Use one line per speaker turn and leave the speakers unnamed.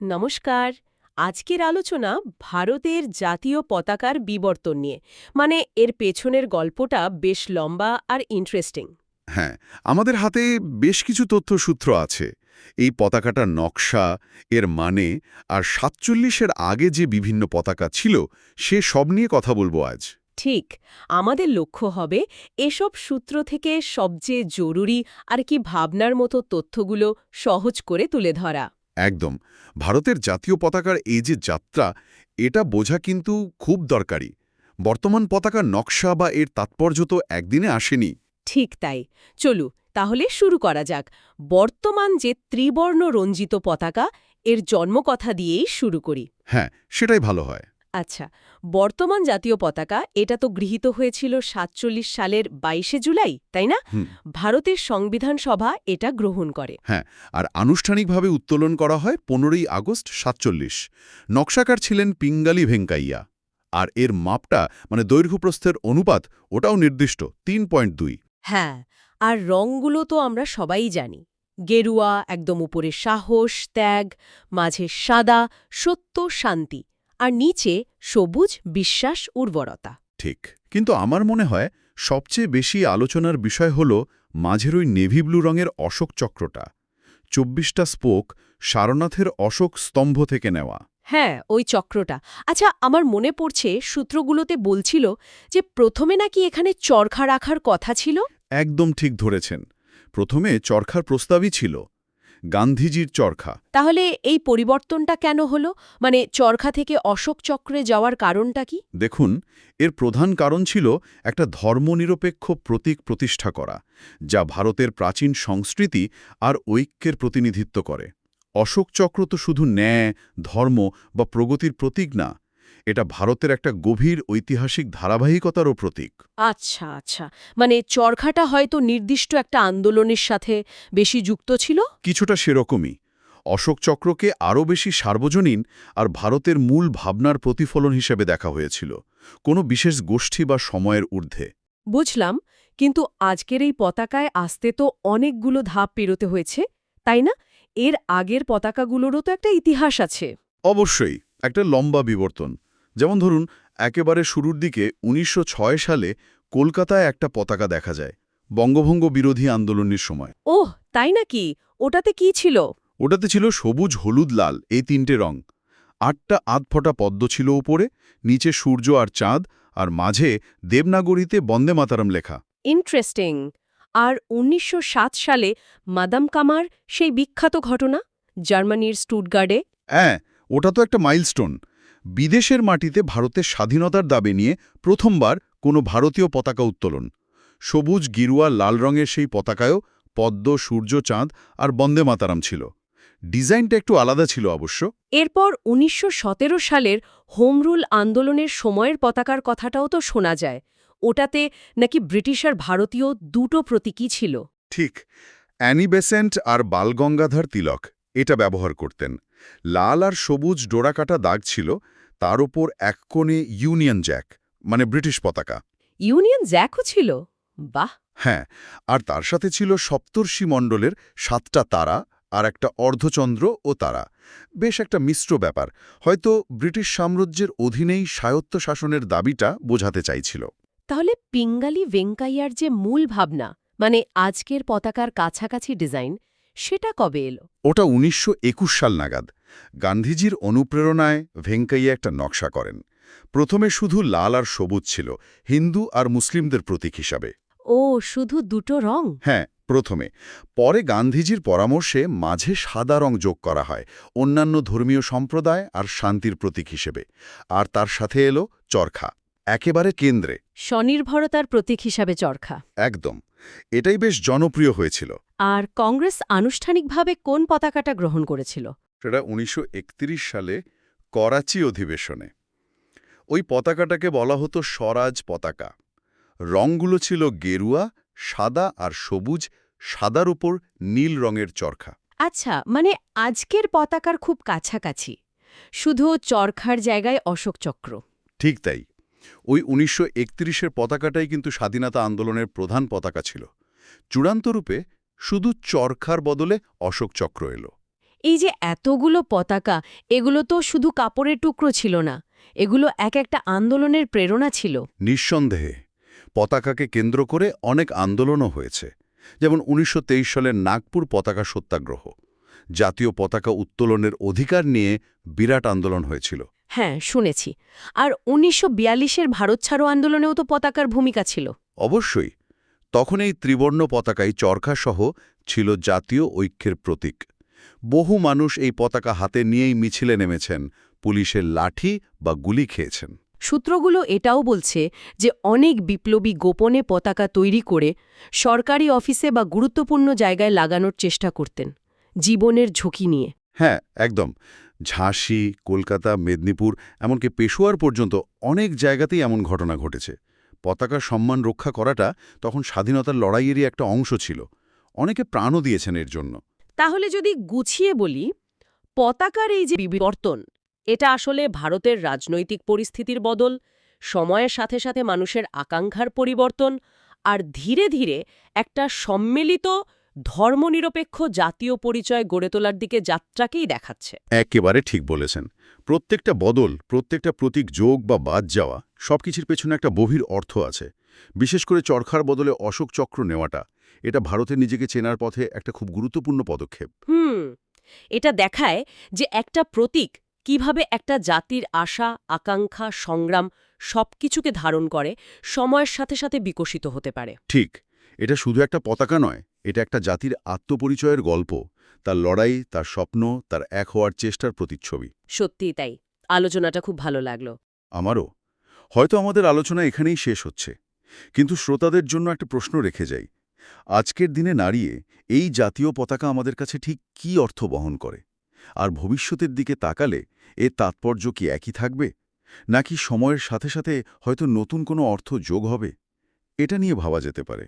নমস্কার। আজকের আলোচনা ভারতের জাতীয় পতাকার বিবর্তন নিয়ে। মানে এর পেছনের গল্পটা বেশ লম্বা আর ইন্টারেস্টিং
হ্যাঁ আমাদের হাতে বেশ কিছু তথ্যসূত্র আছে। এই পতাকাটার নকশা এর মানে আর সাতচল্লিশের আগে যে বিভিন্ন পতাকা ছিল সে সব নিয়ে কথা বলব আজ।
ঠিক আমাদের লক্ষ্য হবে এসব সূত্র থেকে সবচেয়ে জরুরি আর কি ভাবনার মতো তথ্যগুলো সহজ করে তুলে ধরা।
একদম। ভারতের জাতীয় পতাকার এই যে যাত্রা এটা বোঝা কিন্তু খুব দরকারি। বর্তমান পতাকার নকশা বা এর তাৎপর্য তো একদিনে আসেনি।
ঠিক তাই। চলু তাহলে শুরু করা যাক। বর্তমান যে ত্রিবর্ণ রঞ্জিত পতাকা এর জন্মকথা দিয়েই শুরু করি।
হ্যাঁ সেটাই ভালো হয়।
আচ্ছা বর্তমান জাতীয় পতাকা এটা তো গৃহীত হয়েছিল সাতচল্লিশ সালের বাইশে জুলাই তাই না? ভারতের সংবিধান সভা এটা গ্রহণ করে।
হ্যাঁ আর আনুষ্ঠানিকভাবে উত্তোলন করা হয় পনেরোই আগস্ট সাতচল্লিশ। নকশাকার ছিলেন পিঙ্গালি ভেঙ্কাইয়া আর এর মাপটা মানে দৈর্ঘ্যপ্রস্থের অনুপাত ওটাও নির্দিষ্ট তিন পয়েন্ট দুই।
হ্যাঁ আর রংগুলো তো আমরা সবাই জানি। গেরুয়া একদম উপরে সাহস ত্যাগ মাঝে সাদা সত্য শান্তি। আর নিচে সবুজ বিশ্বাস উর্বরতা।
ঠিক কিন্তু আমার মনে হয় সবচেয়ে বেশি আলোচনার বিষয় হল মাঝের ওই নেভি ব্লু রঙের অশোক চক্রটা। চব্বিশটা স্পোক সারনাথের অশোক স্তম্ভ থেকে নেওয়া।
হ্যাঁ ওই চক্রটা। আচ্ছা আমার মনে পড়ছে সূত্রগুলোতে বলছিল যে প্রথমে নাকি এখানে চরখা রাখার কথা ছিল?
একদম ঠিক ধরেছেন। প্রথমে চরখার প্রস্তাবই ছিল গান্ধীজির চরখা।
তাহলে এই পরিবর্তনটা কেন হলো? মানে চরখা থেকে অশোক চক্রে যাওয়ার কারণটা কি?
দেখুন এর প্রধান কারণ ছিল একটা ধর্মনিরপেক্ষ প্রতীক প্রতিষ্ঠা করা যা ভারতের প্রাচীন সংস্কৃতি আর ঐক্যের প্রতিনিধিত্ব করে। অশোক চক্র তো শুধু ন্যায় ধর্ম বা প্রগতির প্রতীক না এটা ভারতের একটা গভীর ঐতিহাসিক ধারাবাহিকতারও প্রতীক।
আচ্ছা আচ্ছা। মানে চরখাটা হয়তো নির্দিষ্ট একটা আন্দোলনের সাথে বেশি যুক্ত ছিল?
কিছুটা সেরকমই। অশোক চক্রকে আরও বেশি সার্বজনীন আর ভারতের মূল ভাবনার প্রতিফলন হিসেবে দেখা হয়েছিল কোনো বিশেষ গোষ্ঠী বা সময়ের ঊর্ধ্বে।
বুঝলাম কিন্তু আজকের এই পতাকায় আসতে তো অনেকগুলো ধাপ পেরোতে হয়েছে তাই না? এর আগের পতাকাগুলোরও তো একটা ইতিহাস আছে।
অবশ্যই একটা লম্বা বিবর্তন। যেমন ধরুন একেবারে শুরুর দিকে ১৯০৬ সালে কলকাতায় একটা পতাকা দেখা যায় বঙ্গভঙ্গ বিরোধী আন্দোলনের সময়।
ওহ তাই নাকি? ওটাতে কি ছিল?
ওটাতে ছিল সবুজ হলুদ লাল এই তিনটে রং। আটটা আধফটা পদ্ম ছিল উপরে নিচে সূর্য আর চাঁদ আর মাঝে দেবনাগরীতে বন্দে মাতারাম লেখা।
ইন্টারেস্টিং। আর উনিশশো সাত সালে মাদাম কামার সেই বিখ্যাত ঘটনা? জার্মানির স্টুটগার্ডে?
হ্যাঁ ওটা তো একটা মাইলস্টোন। বিদেশের মাটিতে ভারতের স্বাধীনতার দাবি নিয়ে প্রথমবার কোনো ভারতীয় পতাকা উত্তোলন। সবুজ গিরুয়া লাল রঙের সেই পতাকায়ও পদ্ম সূর্য চাঁদ আর বন্দে মাতারাম ছিল। ডিজাইনটা একটু আলাদা ছিল অবশ্য।
এরপর উনিশশো সতেরো সালের হোম রুল আন্দোলনের সময়ের পতাকার কথাটাও তো শোনা যায়। ওটাতে নাকি ব্রিটিশ আর ভারতীয় দুটো প্রতীকই ছিল।
ঠিক অ্যানি বেসেন্ট আর বালগঙ্গাধর তিলক এটা ব্যবহার করতেন। লাল আর সবুজ ডোরাকাটা দাগ ছিল তার ওপর এক কোণে ইউনিয়ন জ্যাক মানে ব্রিটিশ পতাকা।
ইউনিয়ন জ্যাকও ছিল? বাহ!
হ্যাঁ আর তার সাথে ছিল সপ্তর্ষি মণ্ডলের সাতটা তারা আর একটা অর্ধচন্দ্র ও তারা। বেশ একটা মিশ্র ব্যাপার হয়তো ব্রিটিশ সাম্রাজ্যের অধীনেই স্বায়ত্ত শাসনের দাবিটা বোঝাতে চাইছিল।
তাহলে পিঙ্গালি ভেঙ্কাইয়ার যে মূল ভাবনা মানে আজকের পতাকার কাছাকাছি ডিজাইন সেটা কবে এলো?
ওটা উনিশশো একুশ সাল নাগাদ। গান্ধীজির অনুপ্রেরণায় ভেঙ্কাইয়া একটা নকশা করেন। প্রথমে শুধু লাল আর সবুজ ছিল হিন্দু আর মুসলিমদের প্রতীক হিসাবে।
ও শুধু দুটো রং?
হ্যাঁ প্রথমে। পরে গান্ধীজির পরামর্শে মাঝে সাদা রং যোগ করা হয় অন্যান্য ধর্মীয় সম্প্রদায় আর শান্তির প্রতীক হিসেবে। আর তার সাথে এলো চরখা। একেবারে কেন্দ্রে।
স্বনির্ভরতার প্রতীক হিসাবে চরখা।
একদম। এটাই বেশ জনপ্রিয় হয়েছিল।
আর কংগ্রেস আনুষ্ঠানিকভাবে কোন পতাকাটা গ্রহণ করেছিল?
সেটা উনিশশো একত্রিশ সালে করাচি অধিবেশনে। ওই পতাকাটাকে বলা হতো স্বরাজ পতাকা। রংগুলো ছিল গেরুয়া সাদা আর সবুজ সাদার উপর নীল রঙের চরখা।
আচ্ছা মানে আজকের পতাকার খুব কাছাকাছি। শুধু চরখার জায়গায় অশোক চক্র
ঠিক তাই। ওই উনিশশো একত্রিশের পতাকাটাই কিন্তু স্বাধীনতা আন্দোলনের প্রধান পতাকা ছিল। চূড়ান্ত রূপে শুধু চরখার বদলে অশোক চক্র এলো।
এই যে এতগুলো পতাকা এগুলো তো শুধু কাপড়ের টুকরো ছিল না এগুলো এক একটা আন্দোলনের প্রেরণা ছিল।
নিঃসন্দেহে পতাকাকে কেন্দ্র করে অনেক আন্দোলনও হয়েছে। যেমন উনিশশো তেইশ সালের নাগপুর পতাকা সত্যাগ্রহ। জাতীয় পতাকা উত্তোলনের অধিকার নিয়ে বিরাট আন্দোলন হয়েছিল।
হ্যাঁ শুনেছি। আর উনিশশো বিয়াল্লিশের ভারত ছাড়ো আন্দোলনেও তো পতাকার ভূমিকা ছিল।
অবশ্যই। তখন এই ত্রিবর্ণ পতাকায় চরখাসহ ছিল জাতীয় ঐক্যের প্রতীক। বহু মানুষ এই পতাকা হাতে নিয়েই মিছিলে নেমেছেন পুলিশের লাঠি বা গুলি খেয়েছেন।
সূত্রগুলো এটাও বলছে যে অনেক বিপ্লবী গোপনে পতাকা তৈরি করে সরকারি অফিসে বা গুরুত্বপূর্ণ জায়গায় লাগানোর চেষ্টা করতেন। জীবনের ঝুঁকি নিয়ে।
হ্যাঁ একদম। ঝাঁসি কলকাতা মেদিনীপুর এমনকি পেশোয়ার পর্যন্ত অনেক জায়গাতেই এমন ঘটনা ঘটেছে। পতাকার সম্মান রক্ষা করাটা তখন স্বাধীনতার লড়াইয়েরই একটা অংশ ছিল। অনেকে প্রাণও দিয়েছেন এর জন্য।
তাহলে যদি গুছিয়ে বলি পতাকার এই যে বিবর্তন এটা আসলে ভারতের রাজনৈতিক পরিস্থিতির বদল সময়ের সাথে সাথে মানুষের আকাঙ্ক্ষার পরিবর্তন আর ধীরে ধীরে একটা সম্মিলিত ধর্মনিরপেক্ষ জাতীয় পরিচয় গড়ে তোলার দিকে যাত্রাকেই দেখাচ্ছে।
একেবারে ঠিক বলেছেন। প্রত্যেকটা বদল প্রত্যেকটা প্রতীক যোগ বা বাদ যাওয়া সবকিছুর পেছনে একটা গভীর অর্থ আছে। বিশেষ করে চরখার বদলে অশোক চক্র নেওয়াটা এটা ভারতের নিজেকে চেনার পথে একটা খুব গুরুত্বপূর্ণ পদক্ষেপ।
হুম এটা দেখায় যে একটা প্রতীক কীভাবে একটা জাতির আশা আকাঙ্ক্ষা সংগ্রাম সবকিছুকে ধারণ করে সময়ের সাথে সাথে বিকশিত হতে পারে।
ঠিক এটা শুধু একটা পতাকা নয় এটা একটা জাতির আত্মপরিচয়ের গল্প। তার লড়াই তার স্বপ্ন তার এক হওয়ার চেষ্টার প্রতিচ্ছবি।
সত্যিই তাই। আলোচনাটা খুব ভালো লাগল।
আমারও। হয়তো আমাদের আলোচনা এখানেই শেষ হচ্ছে। কিন্তু শ্রোতাদের জন্য একটা প্রশ্ন রেখে যাই। আজকের দিনে নাড়িয়ে এই জাতীয় পতাকা আমাদের কাছে ঠিক কী অর্থ বহন করে? আর ভবিষ্যতের দিকে তাকালে এর তাৎপর্য কি একই থাকবে? নাকি সময়ের সাথে সাথে হয়তো নতুন কোনো অর্থ যোগ হবে? এটা নিয়ে ভাবা যেতে পারে।